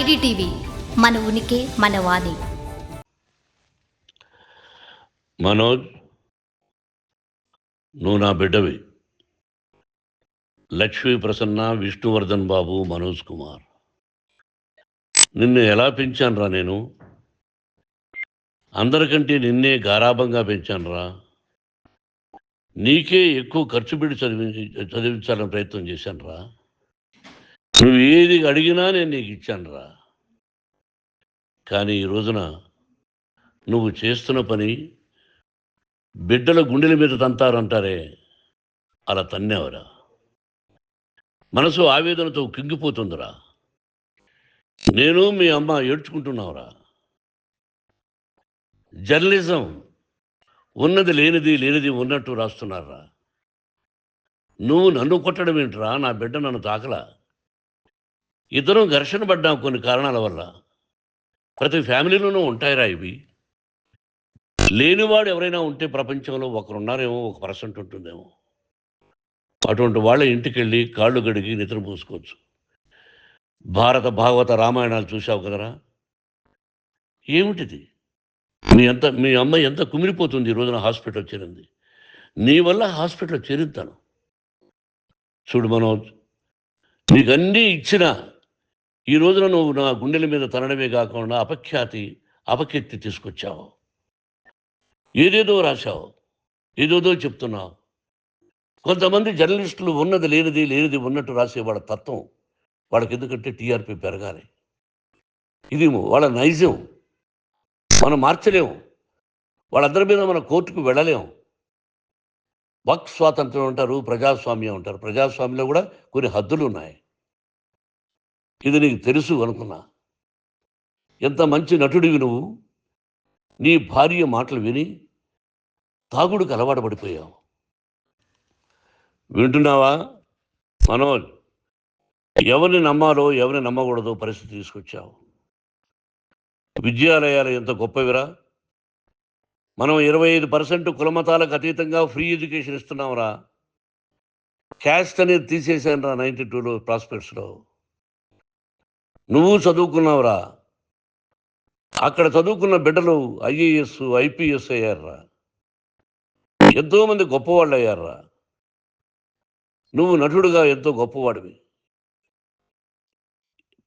IDTV మన ఉనికి మన వాణి. మనోజ్ నువ్వు నా బిడ్డవి. లక్ష్మీ ప్రసన్న విష్ణువర్ధన్ బాబు మనోజ్ కుమార్. నిన్ను ఎలా పెంచానురా నేను? అందరికంటే నిన్నే గారాభంగా పెంచానురా. నీకే ఎక్కువ ఖర్చు పెట్టి చదివి చదివించాలని ప్రయత్నం చేశానురా. నువ్వు ఏది అడిగినా నేను నీకు ఇచ్చానురా కానీ ఈ రోజున నువ్వు చేస్తున్న పని బిడ్డల గుండెల మీద తంతారంటారే అలా తన్నేవరా? మనసు ఆవేదనతో కింగిపోతుందిరా. నేను మీ అమ్మ ఏడ్చుకుంటున్నావురా. జర్నలిజం ఉన్నది లేనిది లేనిది ఉన్నట్టు రాస్తున్నారా? నువ్వు నన్ను కొట్టడం ఏంట్రా? నా బిడ్డ నన్ను తాకలా? ఇద్దరం ఘర్షణ పడ్డాం కొన్ని కారణాల వల్ల. ప్రతి ఫ్యామిలీలోనూ ఉంటాయిరా ఇవి. లేనివాడు ఎవరైనా ఉంటే ప్రపంచంలో ఒకరున్నారేమో ఒక పర్సెంట్ ఉంటుందేమో. అటువంటి వాళ్ళ ఇంటికి వెళ్ళి కాళ్ళు గడిగి నిద్ర పూసుకోవచ్చు. భారత భాగవత రామాయణాలు చూసావు కదరా? ఏమిటిది? మీ అంత మీ అమ్మాయి ఎంత కుమిలిపోతుంది ఈ రోజున హాస్పిటల్ చేరింది? నీ వల్ల హాస్పిటల్ చేరింతాను చూడు మనోజ్ నీకు అన్నీ ఇచ్చిన ఈ రోజున నువ్వు నా గుండెల మీద తనడమే కాకుండా అపఖ్యాతి అపకీర్తి తీసుకొచ్చావు. ఏదేదో రాశావు ఏదేదో చెప్తున్నావు. కొంతమంది జర్నలిస్టులు ఉన్నది లేనిది లేనిది ఉన్నట్టు రాసే వాళ్ళ తత్వం వాళ్ళకి ఎందుకంటే టీఆర్పీ పెరగాలి. ఇది వాళ్ళ నైజం. మనం మార్చలేము. వాళ్ళందరి మీద మన కోర్టుకు వెళ్ళలేము. వక్ స్వాతంత్రం అంటారు ప్రజాస్వామ్యం అంటారు. ప్రజాస్వామ్యంలో కూడా కొన్ని హద్దులు ఉన్నాయి. ఇది నీకు తెలుసు అనుకున్నా. ఎంత మంచి నటుడివి నువ్వు. నీ భార్య మాటలు విని తాగుడుకు అలవాటు పడిపోయావు. వింటున్నావా? మనోజ్ ఎవరిని నమ్మాలో ఎవరిని నమ్మకూడదో పరిస్థితి తీసుకొచ్చావు. విద్యాలయాలు ఎంత గొప్పవిరా. మనం ఇరవై ఐదు పర్సెంట్ కులమతాలకు అతీతంగా ఫ్రీ ఎడ్యుకేషన్ ఇస్తున్నాంరా. క్యాస్ట్ అనేది తీసేశాను రా నైంటీ టూలో ప్రాస్పెక్ట్స్లో. నువ్వు చదువుకున్నావురా. అక్కడ చదువుకున్న బిడ్డలు ఐఏఎస్ ఐపీఎస్ అయ్యారా ఎంతోమంది గొప్పవాళ్ళు అయ్యారా నువ్వు నటుడుగా ఎంతో గొప్పవాడివి.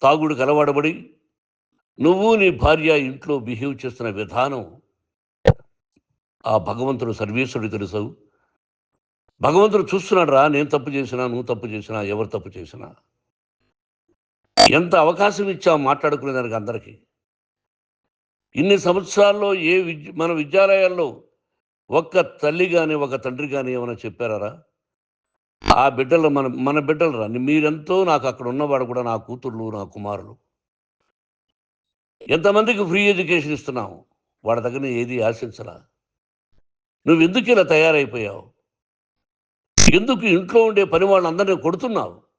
తాగుడు కలవాడబడి నువ్వు నీ భార్య ఇంట్లో బిహేవ్ చేస్తున్న విధానం ఆ భగవంతుడు సర్వేశ్వరుడు తెలుసావు భగవంతుడు చూస్తున్నాడు రా నేను తప్పు చేసినా నువ్వు తప్పు చేసినా ఎవరు తప్పు చేసినా. ఎంత అవకాశం ఇచ్చావు మాట్లాడుకునే దానికి అందరికీ? ఇన్ని సంవత్సరాల్లో ఏ విద్య మన విద్యాలయాల్లో ఒక్క తల్లి కానీ ఒక తండ్రి కానీ ఏమైనా చెప్పారా ఆ బిడ్డలు మన మన బిడ్డలు రా మీరెంతో నాకు అక్కడ ఉన్నవాడు కూడా నా కూతుర్లు నా కుమారులు. ఎంతమందికి ఫ్రీ ఎడ్యుకేషన్ ఇస్తున్నావు? వాడి దగ్గర ఏది ఆశించరా నువ్వు ఎందుకు ఇలా తయారైపోయావు? ఎందుకు ఇంట్లో ఉండే పని వాళ్ళందరినీ కొడుతున్నావు?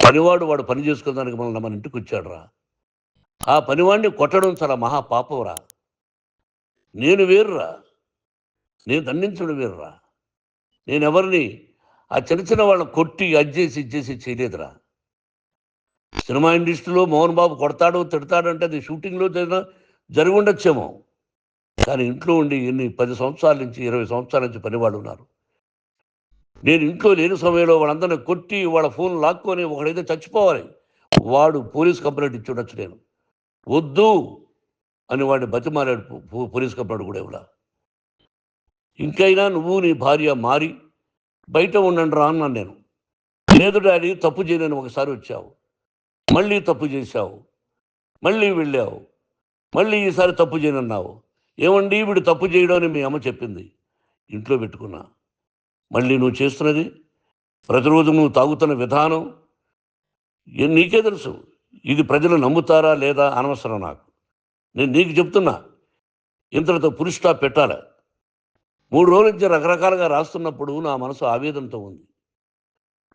పనివాడు వాడు పని చేసుకోవడానికి మనల్ని మన ఇంటికి వచ్చాడురా. ఆ పనివాడిని కొట్టడం చాలా మహా పాపంరా. నేను వేరురా. నేను దండించడం వేరురా. నేను ఎవరిని ఆ చిన్న చిన్న వాళ్ళని కొట్టి అజ్జేసి ఇచ్చేసి చేయలేదురా. సినిమా ఇండస్ట్రీలో మోహన్ బాబు కొడతాడు తిడతాడు అంటే అది షూటింగ్లో జరిగి ఉండొచ్చేమో. కానీ ఇంట్లో ఉండి ఎన్ని పది సంవత్సరాల నుంచి ఇరవై సంవత్సరాల నుంచి పనివాళ్ళు ఉన్నారు. నేను ఇంట్లో లేని సమయంలో వాళ్ళందరినీ కొట్టి వాళ్ళ ఫోన్ లాక్కొని ఒకడైతే చచ్చిపోవాలి. వాడు పోలీస్ కంప్లైంట్ ఇచ్చి ఉండొచ్చు నేను. వద్దు అని వాడిని బతిమాలాడు పో- పోలీస్ కంప్లైంట్ కూడా ఇవ్వడా ఇంకైనా నువ్వు నీ భార్య మారి బయట ఉండండి రా అన్నాను నేను. లేదు డాడీ తప్పు చేయలేని ఒకసారి వచ్చావు. మళ్ళీ తప్పు చేశావు. మళ్ళీ వెళ్ళావు. మళ్ళీ ఈసారి తప్పు చేయనన్నావు. ఏమండి వీడు తప్పు చేయడం అని మీ అమ్మ చెప్పింది. ఇంట్లో పెట్టుకున్నా. మళ్ళీ నువ్వు చేస్తున్నది? ప్రతిరోజు నువ్వు తాగుతున్న విధానం? ఏ- నీకే తెలుసు. ఇది ప్రజలు నమ్ముతారా లేదా అనవసరం నాకు. నేను నీకు చెప్తున్నా. ఇంతటితో పులి స్టాప్ పెట్టాలి? మూడు రోజుల నుంచి రకరకాలుగా రాస్తున్నప్పుడు నా మనసు ఆవేదనతో ఉంది.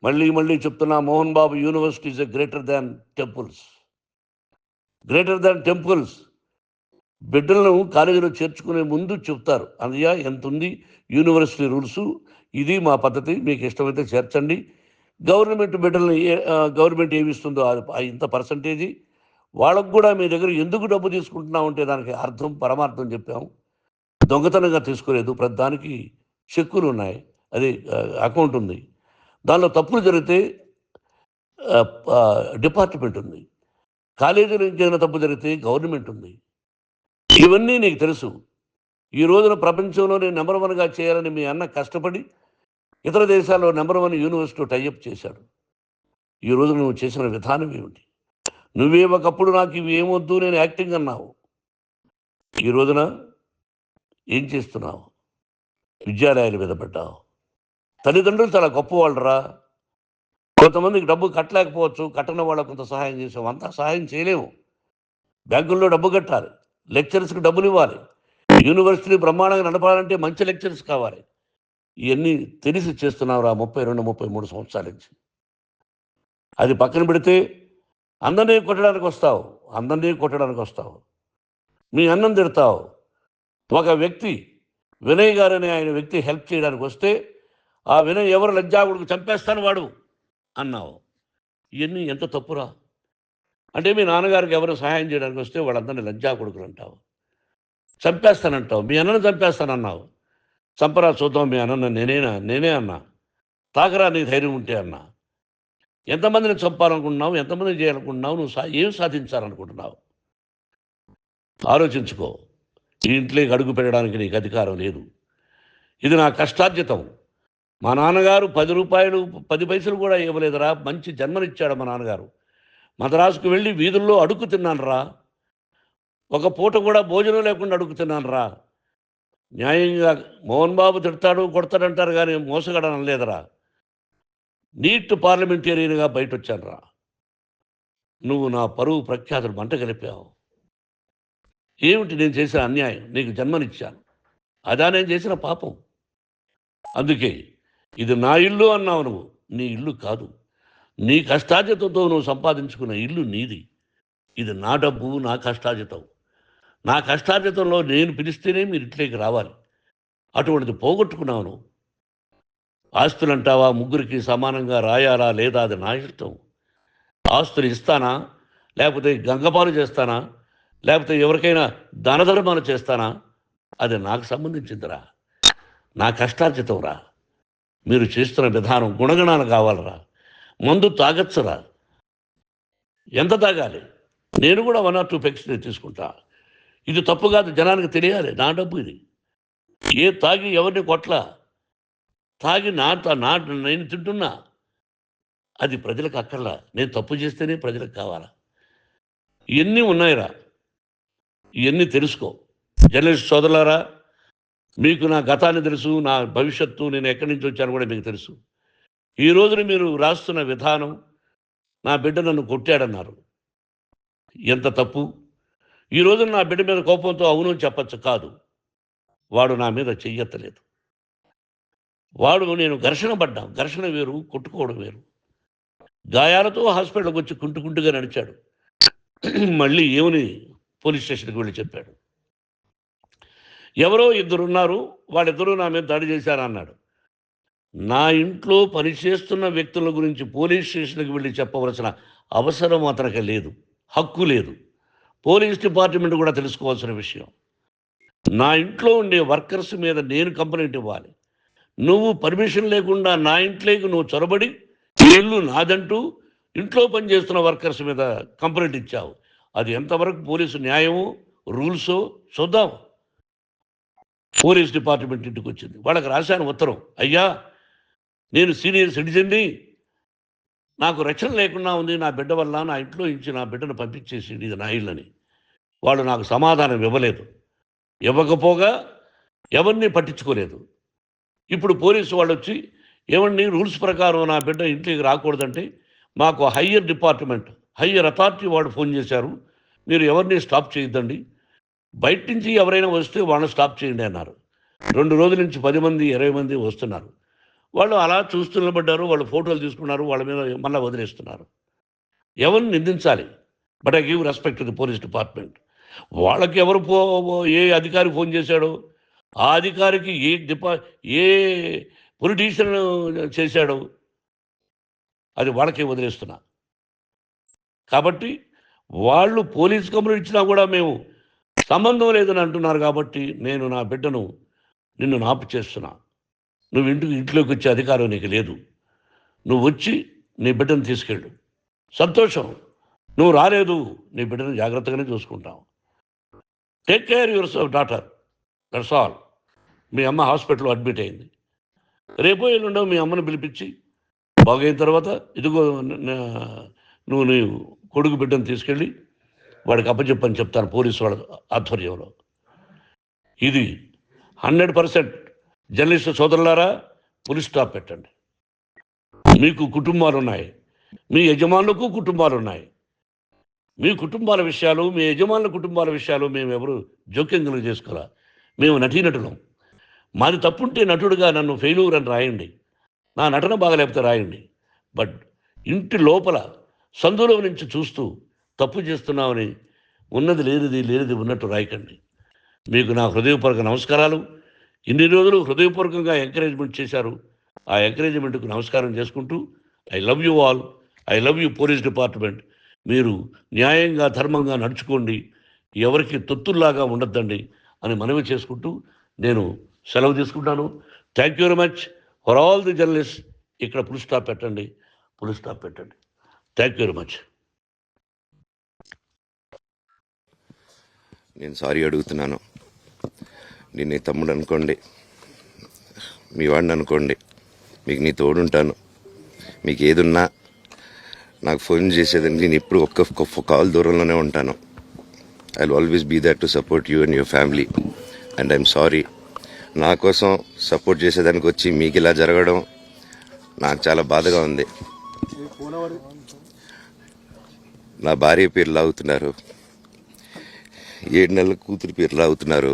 మళ్ళీ మళ్ళీ చెప్తున్నా Mohan Babu university is a greater than temples. Greater than temples. బిడ్డలను కాలేజీలో చేర్చుకునే ముందు చెప్తారు. అన్నయ్య ఎంత ఉంది యూనివర్సిటీ రూల్స్ ఇది మా పద్ధతి మీకు ఇష్టమైతే చేర్చండి. గవర్నమెంట్ బిడ్డల్ని గవర్నమెంట్ ఏమిస్తుందో అది ఇంత పర్సంటేజీ. వాళ్ళకు కూడా మీ దగ్గర ఎందుకు డబ్బు తీసుకుంటున్నాం అంటే దానికి అర్థం పరమార్థం చెప్పాము దొంగతనంగా తీసుకోలేదు ప్రతి దానికి చెక్కులు ఉన్నాయి. అది అకౌంట్ ఉంది. దానిలో తప్పులు జరిగితే డిపార్ట్మెంట్ ఉంది. కాలేజీలో ఇంకేదైనా తప్పు జరిగితే గవర్నమెంట్ ఉంది. ఇవన్నీ నీకు తెలుసు. ఈ రోజున ప్రపంచంలోనే నెంబర్ వన్గా చేయాలని మీ అన్న కష్టపడి ఇతర దేశాల్లో నెంబర్ వన్ యూనివర్సిటీ టైఅప్ చేశాడు. ఈ రోజు నువ్వు చేసిన విధానం ఏమిటి? నువ్వే ఒకప్పుడు నాకు ఇవి ఏమొద్దు నేను యాక్టింగ్ అన్నావు. ఈ రోజున ఏం చేస్తున్నావు? విద్యాలయాలు మీద పడ్డావు. తల్లిదండ్రులు చాలా గొప్పవాళ్ళరా. కొంతమందికి డబ్బు కట్టలేకపోవచ్చు కట్టని వాళ్ళకు కొంత సహాయం చేసాం అంతా సహాయం చేయలేము బ్యాంకుల్లో డబ్బు కట్టాలి. లెక్చరర్స్కి డబ్బులు ఇవ్వాలి యూనివర్సిటీ బ్రహ్మాండంగా నడపాలంటే మంచి లెక్చర్స్ కావాలి. ఇవన్నీ తెలిసి చేస్తున్నావురా ముప్పై రెండు ముప్పై మూడు సంవత్సరాల నుంచి. అది పక్కన పెడితే అందరినీ కొట్టడానికి వస్తావు అందరినీ కొట్టడానికి వస్తావు. మీ అన్నం తిడతావు. ఒక వ్యక్తి వినయ్ గారనే ఆయన వ్యక్తి హెల్ప్ చేయడానికి వస్తే ఆ వినయ్ ఎవరు లజ్జాగుడికి చంపేస్తాను వాడు అన్నావు. ఇవన్నీ ఎంత తప్పురా? అంటే మీ నాన్నగారికి ఎవరు సహాయం చేయడానికి వస్తే వాళ్ళందరినీ లజ్జా కొడుకులు అంటావు. చంపేస్తానంటావు. మీ అన్నను చంపేస్తానన్నావు. చంపరా చూద్దాం మీ అన్న నేనేనా? నేనే అన్నా. తాకరా నీ ధైర్యం ఉంటే అన్నా. ఎంతమందిని చంపాలనుకుంటున్నావు? ఎంతమందిని చేయాలనుకుంటున్నావు? నువ్వు సా ఏం సాధించాలనుకుంటున్నావు? ఆలోచించుకో. ఈ ఇంట్లోకి అడుగు పెట్టడానికి నీకు అధికారం లేదు. ఇది నా కష్టార్జితం. మా నాన్నగారు పది రూపాయలు పది పైసలు కూడా ఇవ్వలేదురా. మంచి జన్మనిచ్చాడు మా నాన్నగారు. మద్రాసుకు వెళ్ళి వీధుల్లో అడుగు తిన్నాను రా ఒక పూట కూడా భోజనం లేకుండా అడుగుతున్నాను రా. న్యాయంగా మోహన్ బాబు తిడతాడు కొడతాడంటారు కానీ మోసగడం లేదురా నీట్ పార్లమెంటేరియన్గా బయట వచ్చాను రా. నువ్వు నా పరువు ప్రఖ్యాతులు మంట కలిపావు. ఏమిటి నేను చేసిన అన్యాయం? నీకు జన్మనిచ్చాను. అదా నేను చేసిన పాపం. అందుకే ఇది నా ఇల్లు అన్నావు నువ్వు. నీ ఇల్లు కాదు. నీ కష్టాజితంతో నువ్వు సంపాదించుకున్న ఇల్లు నీది. ఇది నా డబ్బు నా కష్టాజితం నా కష్టార్జితంలో నేను పిలిస్తేనే మీరు ఇంట్లోకి రావాలి. అటువంటిది పోగొట్టుకున్నాను. ఆస్తులు అంటావా ముగ్గురికి సమానంగా రాయాలా? లేదా? అది నా ఇష్టం. ఆస్తులు ఇస్తానా? లేకపోతే గంగపాలు చేస్తానా? లేకపోతే ఎవరికైనా దానధర్మాలు చేస్తానా? అది నాకు సంబంధించిందిరా. నా కష్టార్జితం రా మీరు చేస్తున్న విధానం గుణగణాలు కావాలరా. మందు తాగచ్చురా. ఎంత తాగాలి? నేను కూడా వన్ ఆర్ టూ పెక్స్ తీసుకుంటా. ఇది తప్పు కాదు జనానికి తెలియాలి. నా డబ్బు ఇది. ఏ తాగి ఎవరిని కొట్లా? తాగి నా నా నేను తింటున్నా. అది ప్రజలకు అక్కర్లా. నేను తప్పు చేస్తేనే ప్రజలకు కావాలా? ఇవన్నీ ఉన్నాయిరా? ఇవన్నీ తెలుసుకో? జర్నలిస్ట్ సోదరులారా మీకు నా గతాన్ని తెలుసు నా భవిష్యత్తు నేను ఎక్కడి నుంచి వచ్చాను కూడా మీకు తెలుసు. ఈ రోజున మీరు రాస్తున్న విధానం నా బిడ్డ నన్ను కొట్టాడన్నారు. ఎంత తప్పు? ఈ రోజున నా బిడ్డ మీద కోపంతో అవును అని చెప్పచ్చు కాదు. వాడు నా మీద చెయ్యెత్తలేదు. వాడు నేను ఘర్షణ పడ్డాం. ఘర్షణ వేరు కొట్టుకోవడం వేరు. గాయాలతో హాస్పిటల్కి వచ్చి కుంటుకుంటుగా నడిచాడు. మళ్ళీ ఏమని పోలీస్ స్టేషన్కి వెళ్ళి చెప్పాడు. ఎవరో ఇద్దరున్నారు. వాళ్ళిద్దరూ నా మీద దాడి చేశారన్నాడు నా ఇంట్లో పనిచేస్తున్న వ్యక్తుల గురించి పోలీస్ స్టేషన్కి వెళ్ళి చెప్పవలసిన అవసరం అతనికి లేదు. హక్కు లేదు. పోలీస్ డిపార్ట్మెంట్ కూడా తెలుసుకోవాల్సిన విషయం. నా ఇంట్లో ఉండే వర్కర్స్ మీద నేను కంప్లైంట్ ఇవ్వాలి. నువ్వు పర్మిషన్ లేకుండా నా ఇంట్లోకి నువ్వు చొరబడి ఇల్లు నాదంటూ ఇంట్లో పనిచేస్తున్న వర్కర్స్ మీద కంప్లైంట్ ఇచ్చావు. అది ఎంతవరకు పోలీసు న్యాయము రూల్సో చూద్దాం. పోలీస్ డిపార్ట్మెంట్ ఇంటికి వచ్చింది వాళ్ళకి రాశాను ఉత్తరం. అయ్యా నేను సీనియర్ సిటిజన్ని నాకు రక్షణ లేకుండా ఉంది నా బిడ్డ వల్ల నా ఇంట్లో నుంచి నా బిడ్డను పంపించేసి ఇది నా ఇల్లని. వాళ్ళు నాకు సమాధానం ఇవ్వలేదు. ఇవ్వకపోగా ఎవరిని పట్టించుకోలేదు. ఇప్పుడు పోలీసు వాళ్ళు వచ్చి ఏమండి రూల్స్ ప్రకారం నా బిడ్డ ఇంటికి రాకూడదంటే మాకు హయ్యర్ డిపార్ట్మెంట్ హయ్యర్ అథారిటీ వాళ్ళు ఫోన్ చేశారు. మీరు ఎవరిని స్టాప్ చేయొద్దండి. బయట నుంచి ఎవరైనా వస్తే వాళ్ళని స్టాప్ చేయండి అన్నారు. రెండు రోజుల నుంచి పది మంది ఇరవై మంది వస్తున్నారు. వాళ్ళు అలా చూస్తూ నిలబడ్డారు వాళ్ళు ఫోటోలు తీసుకున్నారు వాళ్ళ మీద మళ్ళీ వదిలేస్తున్నారు. ఎవరిని నిందించాలి? But I give respect the police department వాళ్ళకి ఎవరు పో ఏ అధికారి ఫోన్ చేశాడో? ఆ అధికారికి ఏ డిపా ఏ పొలిటీషియన్ చేశాడో? అది వాళ్ళకే వదిలేస్తున్నా. కాబట్టి వాళ్ళు పోలీస్ కంప్లైంట్ ఇచ్చినా కూడా మేము సంబంధం లేదని అంటున్నారు కాబట్టి నేను నా బిడ్డను నిన్ను నాపు చేస్తున్నా. నువ్వు ఇంటికి ఇంట్లోకి వచ్చే అధికారం నీకు లేదు. నువ్వు వచ్చి నీ బిడ్డను తీసుకెళ్ళు. సంతోషం. నువ్వు రాలేదు నీ బిడ్డను జాగ్రత్తగానే చూసుకుంటావు. Take care your daughter that's all మీ అమ్మ హాస్పిటల్లో అడ్మిట్ అయింది. రేపో ఎల్లుండో మీ అమ్మను పిలిపించి బాగైన తర్వాత ఇదిగో నువ్వు నీ కొడుకు బిడ్డను తీసుకెళ్ళి వాడికి అప్పచెప్పని చెప్తాను పోలీసు వాళ్ళ ఆధ్వర్యంలో. ఇది హండ్రెడ్ పర్సెంట్ జర్నలిస్టు సోదరులారా పులి స్టాప్ పెట్టండి. మీకు కుటుంబాలు ఉన్నాయి మీ యజమానులకు కుటుంబాలు ఉన్నాయి మీ కుటుంబాల విషయాలు మీ యజమానుల కుటుంబాల విషయాలు మేము ఎవరు జోక్యం కలుగు చేసుకోవాలా మేము నటీనటులం. మాది తప్పుంటే నటుడుగా నన్ను ఫెయిల్యూర్ అని రాయండి. నా నటన బాగలేకపోతే రాయండి. బట్ ఇంటి లోపల సందులో నుంచి చూస్తూ తప్పు చేస్తున్నామని ఉన్నది లేనిది లేనిది ఉన్నట్టు రాయకండి. మీకు నా హృదయపూర్వక నమస్కారాలు. ఇన్ని రోజులు హృదయపూర్వకంగా ఎంకరేజ్మెంట్ చేశారు. ఆ ఎంకరేజ్మెంట్కు నమస్కారం చేసుకుంటూ I love you all I love you police department మీరు న్యాయంగా ధర్మంగా నడుచుకోండి. ఎవరికి తొత్తుల్లాగా ఉండొద్దండి అని మనవి చేసుకుంటూ నేను సెలవు తీసుకుంటాను. Thank you very much for all the journalist ఇక్కడ పులి స్టాప్ పెట్టండి. పులి స్టాప్ పెట్టండి. థ్యాంక్ యూ వెరీ మచ్ నేను సారీ అడుగుతున్నాను. నేను నీ తమ్ముడు అనుకోండి మీ వాడిని అనుకోండి మీకు నీ తోడుంటాను. మీకు ఏదున్నా నాకు ఫోన్ చేసేదానికి నేను ఇప్పుడు ఒక్క ఒక్క కాల్ దూరంలోనే ఉంటాను. I always be that to support you and your family and I'm sorry నా కోసం సపోర్ట్ చేసేదానికి వచ్చి మీకు ఇలా జరగడం నాకు చాలా బాధగా ఉంది. నా భార్య పేరు లాగుతున్నారు ఏడు నెలల కూతురు పేరు లాగుతున్నారు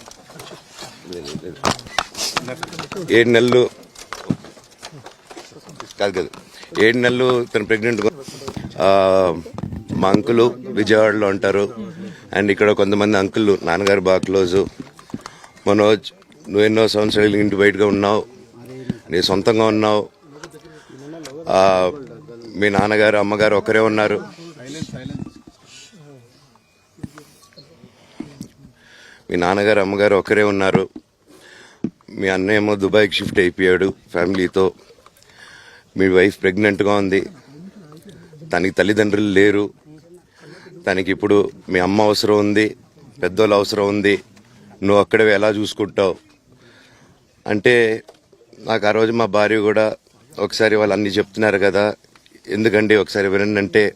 ఏడు నెలలు కాదు కాదు. ఏడు నెలలు తను ప్రెగ్నెంట్ మా అంకులు విజయవాడలో ఉంటారు. అండ్ ఇక్కడ కొంతమంది అంకులు నాన్నగారు బాగా క్లోజు. మనోజ్ నువ్వు ఎన్నో సంవత్సరాలు ఇంటి బయటగా ఉన్నావు. నీ సొంతంగా ఉన్నావు. మీ నాన్నగారు అమ్మగారు ఒకరే ఉన్నారు. మీ నాన్నగారు అమ్మగారు ఒకరే ఉన్నారు. మీ అన్నయ్య ఏమో దుబాయ్కి షిఫ్ట్ అయిపోయాడు ఫ్యామిలీతో. మీ వైఫ్ ప్రెగ్నెంట్గా ఉంది. తనకి తల్లిదండ్రులు లేరు. తనకి ఇప్పుడు మీ అమ్మ అవసరం ఉంది పెద్దోళ్ళు అవసరం ఉంది. నువ్వు అక్కడే ఎలా చూసుకుంటావు? అంటే నాకు ఆ రోజు మా భార్య కూడా ఒకసారి వాళ్ళు అన్నీ చెప్తున్నారు కదా ఎందుకండి ఒకసారి వినండి అంటే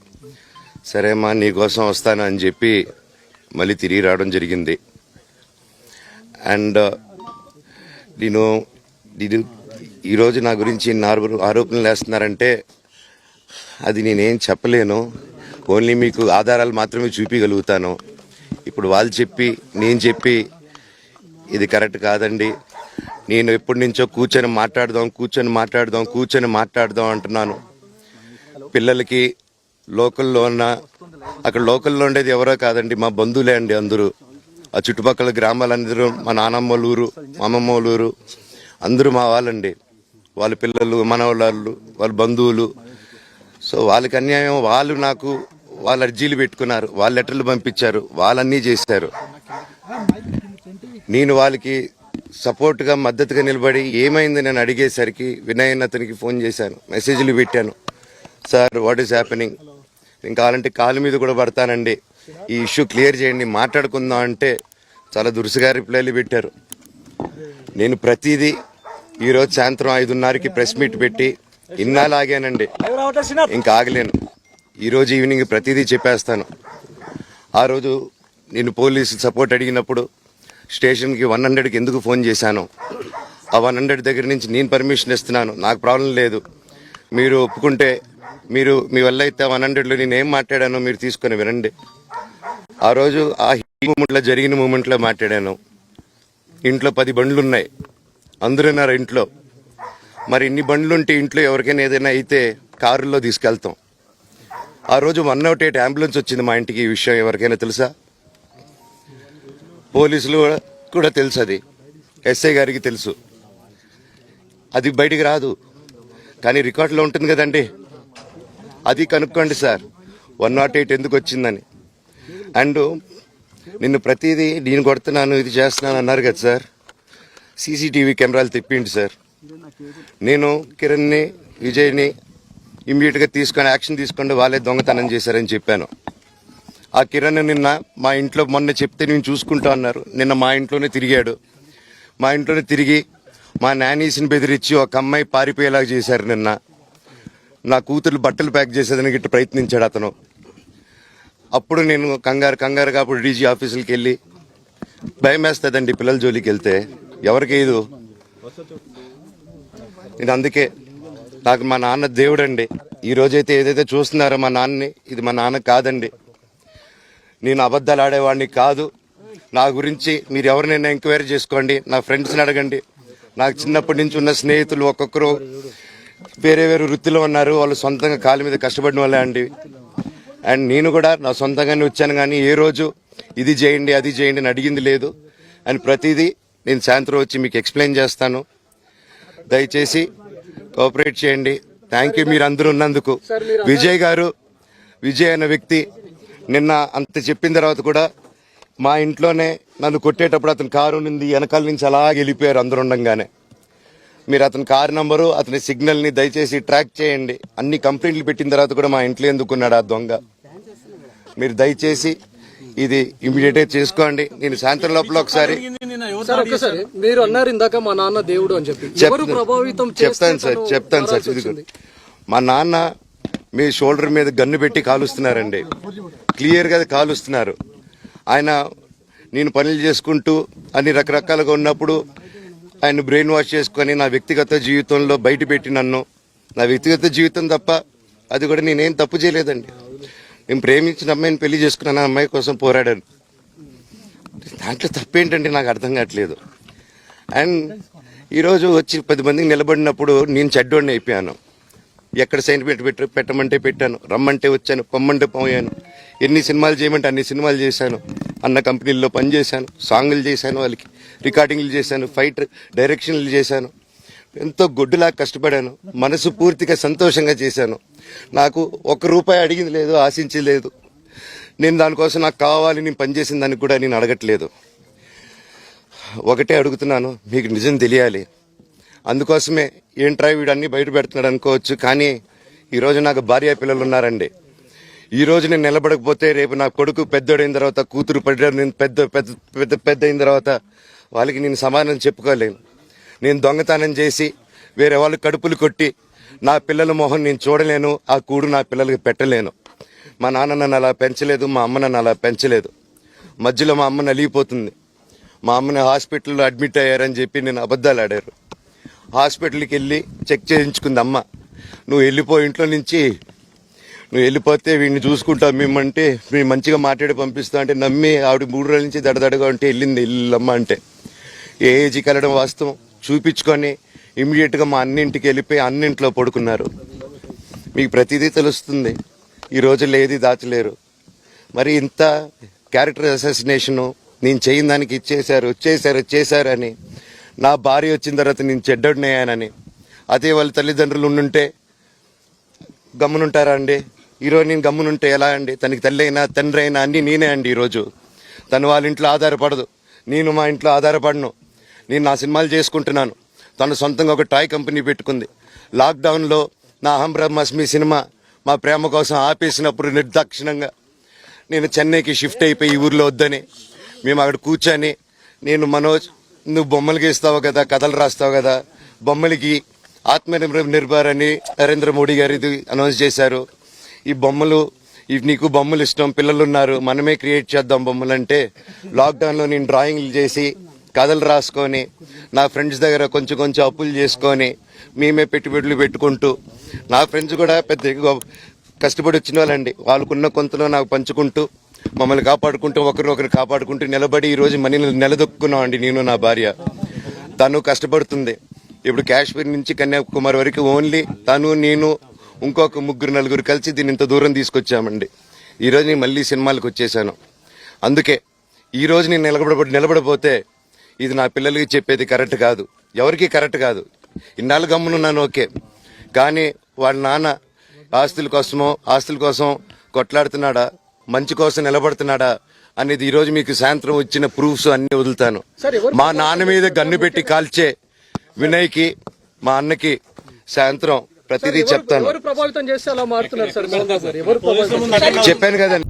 సరేమ్మా నీకోసం వస్తాను అని చెప్పి మళ్ళీ తిరిగి రావడం జరిగింది. అండ్ uh, నేను నేను ఈరోజు నా గురించి నాలుగు ఆరోపణలు వేస్తున్నారంటే అది నేనేం చెప్పలేను. ఓన్లీ మీకు ఆధారాలు మాత్రమే చూపించగలుగుతాను ఇప్పుడు వాళ్ళు చెప్పి నేను చెప్పి ఇది కరెక్ట్ కాదండి. నేను ఎప్పటి నుంచో కూర్చొని మాట్లాడదాం కూర్చొని మాట్లాడదాం కూర్చొని మాట్లాడదాం అంటున్నాను. పిల్లలకి లోకల్లో ఉన్న అక్కడ లోకల్లో ఉండేది ఎవరో కాదండి మా బంధువులే అండి అందరూ. ఆ చుట్టుపక్కల గ్రామాలందరూ మా నానమ్మ ఊరు మా అమ్మమ్మ ఊరు అందరూ మా వాళ్ళండి. వాళ్ళ పిల్లలు మనవాళ్ళు వాళ్ళ బంధువులు. సో వాళ్ళకి అన్యాయం వాళ్ళు నాకు వాళ్ళ అర్జీలు పెట్టుకున్నారు. వాళ్ళ లెటర్లు పంపించారు. వాళ్ళన్నీ చేశారు. నేను వాళ్ళకి సపోర్ట్గా మద్దతుగా నిలబడి ఏమైంది నేను అడిగేసరికి వినయన్ అతనికి ఫోన్ చేశాను. మెసేజ్లు పెట్టాను. సార్ వాట్ ఈస్ హ్యాపెనింగ్ నేను కావాలంటే కాలు మీద కూడా పడతానండి. ఈ ఇష్యూ క్లియర్ చేయండి మాట్లాడుకుందాం అంటే చాలా దురుసుగా రిప్లైలు పెట్టారు. నేను ప్రతిదీ ఈరోజు సాయంత్రం ఐదున్నరకి ప్రెస్ మీట్ పెట్టి ఇన్నాళ్ళు ఇంకా ఆగలేను. ఈరోజు ఈవినింగ్ ప్రతిదీ చెప్పేస్తాను. ఆ రోజు నేను పోలీసు సపోర్ట్ అడిగినప్పుడు స్టేషన్కి వన్ హండ్రెడ్కి ఎందుకు ఫోన్ చేశాను? ఆ వన్ హండ్రెడ్ దగ్గర నుంచి నేను పర్మిషన్ ఇస్తున్నాను. నాకు ప్రాబ్లం లేదు. మీరు ఒప్పుకుంటే మీరు మీ వల్ల అయితే వన్ హండ్రెడ్లో నేను ఏం మాట్లాడానో మీరు తీసుకొని వినండి. ఆ రోజు ఆ మూమెంట్లో జరిగిన మూమెంట్లో మాట్లాడాను. ఇంట్లో పది బండ్లు ఉన్నాయి అందరున్నారు ఇంట్లో. మరి ఇన్ని బండ్లు ఉంటే ఇంట్లో ఎవరికైనా ఏదైనా అయితే కారులో తీసుకెళ్తాం. ఆ రోజు వన్ నాట్ ఎయిట్ అంబులెన్స్ వచ్చింది మా ఇంటికి. ఈ విషయం ఎవరికైనా తెలుసా? పోలీసులు కూడా- కూడా తెలుసు అది. ఎస్ఐ గారికి తెలుసు. అది బయటికి రాదు. కానీ రికార్డులో ఉంటుంది కదండి. అది కనుక్కోండి సార్. వన్ నాట్ ఎయిట్ ఎందుకు వచ్చిందని. అండ్ నిన్ను ప్రతిదీ నేను కొడుతున్నాను ఇది చేస్తున్నాను అన్నారు కదా సార్. సీసీటీవీ కెమెరాలు తిప్పిండి సార్. నేను కిరణ్ని విజయ్ని ఇమ్మీడియట్గా తీసుకొని యాక్షన్ తీసుకోండి వాళ్ళే దొంగతనం చేశారని చెప్పాను. ఆ కిరణ్ నిన్న మా ఇంట్లో మొన్న చెప్తే నేను చూసుకుంటా అన్నారు. నిన్న మా ఇంట్లోనే తిరిగాడు. మా ఇంట్లోనే తిరిగి మా నానీస్ని బెదిరించి ఒక అమ్మాయి పారిపోయేలాగా చేశారు నిన్న. నా కూతురు బట్టలు ప్యాక్ చేసేదానికి ఇట్లా ప్రయత్నించాడు అతను. అప్పుడు నేను కంగారు కంగారుగా అప్పుడు డీజీ ఆఫీసులకి వెళ్ళి భయం వేస్తుందండి పిల్లల జోలికి వెళ్తే. ఎవరికి ఇది నేను అందుకే నాకు మా నాన్న దేవుడండి. ఈ రోజైతే ఏదైతే చూస్తున్నారో మా నాన్నని ఇది మా నాన్న కాదండి. నేను అబద్ధాలు ఆడేవాడిని కాదు. నా గురించి మీరు ఎవరినైనా ఎంక్వైరీ చేసుకోండి. నా ఫ్రెండ్స్ని అడగండి. నాకు చిన్నప్పటి నుంచి ఉన్న స్నేహితులు ఒక్కొక్కరు వేరే వేరే వృత్తిలో ఉన్నారు. వాళ్ళు సొంతంగా కాలి మీద కష్టపడిన వాళ్ళే అండి. అండ్ నేను కూడా నా సొంతంగానే వచ్చాను కానీ ఏ రోజు ఇది చేయండి అది చేయండి అని అడిగింది లేదు. అండ్ ప్రతిదీ నేను సాయంత్రం వచ్చి మీకు ఎక్స్ప్లెయిన్ చేస్తాను. దయచేసి కోఆపరేట్ చేయండి. థ్యాంక్ యూ మీరు అందరూ ఉన్నందుకు. విజయ్ గారు విజయ్ అనే వ్యక్తి నిన్న అంత చెప్పిన తర్వాత కూడా మా ఇంట్లోనే నన్ను కొట్టేటప్పుడు అతను కారు నుండి వెనకాల నుంచి అలా వెళ్ళిపోయారు అందరు ఉండంగానే. మీరు అతని కారు నంబరు అతని సిగ్నల్ని దయచేసి ట్రాక్ చేయండి. అన్ని కంప్లైంట్లు పెట్టిన తర్వాత కూడా మా ఇంట్లో ఎందుకున్నాడు ఆ దొంగ? మీరు దయచేసి ఇది ఇమీడియట్గా చేసుకోండి. నేను సాయంత్రం లోపల ఒకసారి మీరు అన్నారు ఇందాక మా నాన్న దేవుడు అని చెప్పి. ప్రభావితం చెప్తాను సార్ తను చెప్తాను సార్. వచ్చింది? మా నాన్న మీ షోల్డర్ మీద గన్ను పెట్టి కాలుస్తున్నారండి. క్లియర్గా కాలుస్తున్నారు. ఆయన నేను పనులు చేసుకుంటూ అన్ని రకరకాలుగా ఉన్నప్పుడు ఆయన బ్రెయిన్ వాష్ చేసుకొని నా వ్యక్తిగత జీవితంలో బయటపెట్టి నన్ను. నా వ్యక్తిగత జీవితం తప్ప అది కూడా నేనేం తప్పు చేయలేదండి. నేను ప్రేమించిన అమ్మాయిని పెళ్ళి చేసుకున్నాను అమ్మాయి కోసం పోరాడాను. దాంట్లో తప్పేంటండి నాకు అర్థం కావట్లేదు. అండ్ ఈరోజు వచ్చి పది మందికి నిలబడినప్పుడు నేను చెడ్డోడిని అయిపోయాను. ఎక్కడ సైన్ పెట్టి పెట్టు పెట్టమంటే పెట్టాను రమ్మంటే వచ్చాను పొమ్మంటే పోయాను. ఎన్ని సినిమాలు చేయమంటే అన్ని సినిమాలు చేశాను. అన్న కంపెనీల్లో పనిచేశాను సాంగులు చేశాను వాళ్ళకి. రికార్డింగ్లు చేశాను ఫైట్ డైరెక్షన్లు చేశాను. ఎంతో గొడ్డులా కష్టపడాను మనసు పూర్తిగా సంతోషంగా చేశాను. నాకు ఒక్క రూపాయి అడిగింది లేదు ఆశించలేదు నేను దానికోసం నాకు కావాలి నేను పనిచేసిన దానికి కూడా నేను అడగట్లేదు. ఒకటే అడుగుతున్నాను మీకు నిజం తెలియాలి. అందుకోసమే ఏంట్రా వీడు అన్ని బయట పెడుతున్నాడు అనుకోవచ్చు కానీ ఈరోజు నాకు భార్య పిల్లలు ఉన్నారండి. ఈ రోజు నేను నిలబడకపోతే రేపు నా కొడుకు పెద్దోడైన తర్వాత కూతురు పడ్డ నేను పెద్ద పెద్ద పెద్ద పెద్ద అయిన తర్వాత వాళ్ళకి నేను సమాధానం చెప్పుకోలేను. నేను దొంగతనం చేసి వేరే వాళ్ళు కడుపులు కొట్టి నా పిల్లల మొహం నేను చూడలేను ఆ కూడు నా పిల్లలకి పెట్టలేను. మా నాన్న నన్ను అలా పెంచలేదు మా అమ్మ నన్ను అలా పెంచలేదు. మధ్యలో మా అమ్మ నలిగిపోతుంది. మా అమ్మని హాస్పిటల్లో అడ్మిట్ అయ్యారని చెప్పి నేను అబద్ధాలు ఆడారు. హాస్పిటల్కి వెళ్ళి చెక్ చేయించుకుంది అమ్మ. నువ్వు వెళ్ళిపో ఇంట్లో నుంచి నువ్వు వెళ్ళిపోతే వీడిని చూసుకుంటా మేమంటే మేము మంచిగా మాట్లాడి పంపిస్తా అంటే నమ్మి ఆవిడ మూడు రోజుల నుంచి దడదడగా ఉంటే వెళ్ళింది వెళ్ళమ్మ అంటే. ఏ ఏజ్కి వెళ్ళడం వాస్తవం? చూపించుకొని ఇమీడియట్గా మా అన్నింటికి వెళ్ళిపోయి అన్నింట్లో పడుకున్నారు. మీకు ప్రతిదీ తెలుస్తుంది. ఈ రోజుల్లో ఏది దాచలేరు. మరి ఇంత క్యారెక్టర్ అసోసినేషను నేను చేయని దానికి ఇచ్చేశారు వచ్చేసారు వచ్చేసారని అని నా భార్య వచ్చిన తర్వాత నేను చెడ్డడినయ్యానని అదే వాళ్ళ తల్లిదండ్రులు ఉండుంటే గమ్మునుంటారా అండి? ఈరోజు నేను గమ్మునుంటే ఎలా అండి? తనకి తల్లి అయినా తండ్రి అయినా అన్ని నేనే అండి ఈరోజు. తను వాళ్ళ ఇంట్లో ఆధారపడదు. నేను మా ఇంట్లో ఆధారపడను. నేను నా సినిమాలు చేసుకుంటున్నాను. తను సొంతంగా ఒక టాయ్ కంపెనీ పెట్టుకుంది. లాక్డౌన్లో నా అహం బ్రహ్మస్మి సినిమా మా ప్రేమ కోసం ఆపేసినప్పుడు నిర్దాక్షిణంగా నేను చెన్నైకి షిఫ్ట్ అయిపోయి ఈ ఊర్లో వద్దని మేము అక్కడ కూర్చొని నేను మనోజ్ నువ్వు బొమ్మలు గీస్తావు కదా కథలు రాస్తావు కదా బొమ్మలకి ఆత్మ నిర్భర్ అని నరేంద్ర మోడీ గారు ఇది అనౌన్స్ చేశారు. ఈ బొమ్మలు ఇవి నీకు బొమ్మలు ఇష్టం పిల్లలు ఉన్నారు మనమే క్రియేట్ చేద్దాం బొమ్మలు అంటే లాక్డౌన్లో నేను డ్రాయింగ్లు చేసి కథలు రాసుకొని నా ఫ్రెండ్స్ దగ్గర కొంచెం కొంచెం అప్పులు చేసుకొని మేమే పెట్టుబడులు పెట్టుకుంటూ నా ఫ్రెండ్స్ కూడా పెద్ద కష్టపడి వచ్చిన వాళ్ళండి. వాళ్ళకున్న కొంతలో నాకు పంచుకుంటూ మమ్మల్ని కాపాడుకుంటూ ఒకరినొకరు కాపాడుకుంటూ నిలబడి ఈరోజు రోజు మనీ నిలదొక్కున్నామండి నేను నా భార్య. తను కష్టపడుతుంది. ఇప్పుడు కాశ్మీర్ నుంచి కన్యాకుమారి వరకు ఓన్లీ తను నేను ఇంకొక ముగ్గురు నలుగురు కలిసి దీన్ని ఇంత దూరం తీసుకొచ్చామండి. ఈ రోజు నేను మళ్ళీ సినిమాలకు వచ్చేసాను. అందుకే ఈ రోజు నేను నిలబడ నిలబడపోతే ఇది నా పిల్లలకి చెప్పేది కరెక్ట్ కాదు. ఎవరికి కరెక్ట్ కాదు. ఇన్నాళ్ళు గమ్మునున్నాను ఓకే. కానీ వాళ్ళ నాన్న ఆస్తుల కోసమో ఆస్తుల కోసం కొట్లాడుతున్నాడా మంచి కోసం నిలబడుతున్నాడా అనేది ఈ రోజు మీకు సాయంత్రం వచ్చిన ప్రూఫ్స్ అన్ని వదులుతాను. మా నాన్న మీద గన్ను పెట్టి కాల్చే వినయ్కి మా అన్నకి సాయంత్రం ప్రతిదీ చెప్తాను. ఎవరు ప్రభావితం చేస్తే అలా మారుతున్నారు సార్? మోహన్ బాబు గారు ఎవరు ప్రభావితం చెప్పాను కదండి.